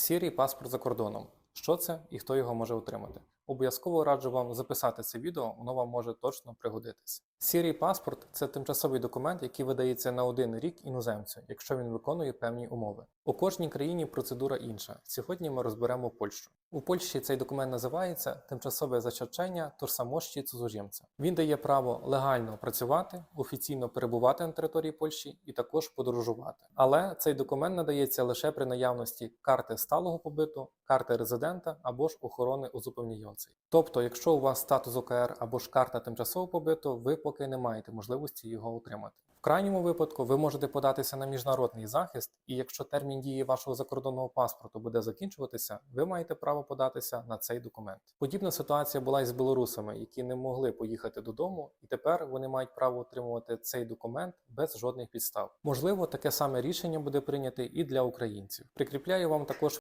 Сірий паспорт за кордоном. Що це і хто його може отримати? Обов'язково раджу вам записати це відео, воно вам може точно пригодитись. Сірий паспорт це тимчасовий документ, який видається на один рік іноземцю, якщо він виконує певні умови. У кожній країні процедура інша. Сьогодні ми розберемо Польщу. У Польщі цей документ називається тимчасове зачачення tożsamości cudzoziemca. Він дає право легально працювати, офіційно перебувати на території Польщі і також подорожувати. Але цей документ надається лише при наявності карти сталого побиту, карти резидента або ж охорони узупевнюючої. Тобто, якщо у вас статус ОКР або ж карта тимчасового побиту, ви поки не маєте можливості його отримати. В крайньому випадку ви можете податися на міжнародний захист, і якщо термін дії вашого закордонного паспорту буде закінчуватися, ви маєте право податися на цей документ. Подібна ситуація була і з білорусами, які не могли поїхати додому, і тепер вони мають право отримувати цей документ без жодних підстав. Можливо, таке саме рішення буде прийняте і для українців. Прикріпляю вам також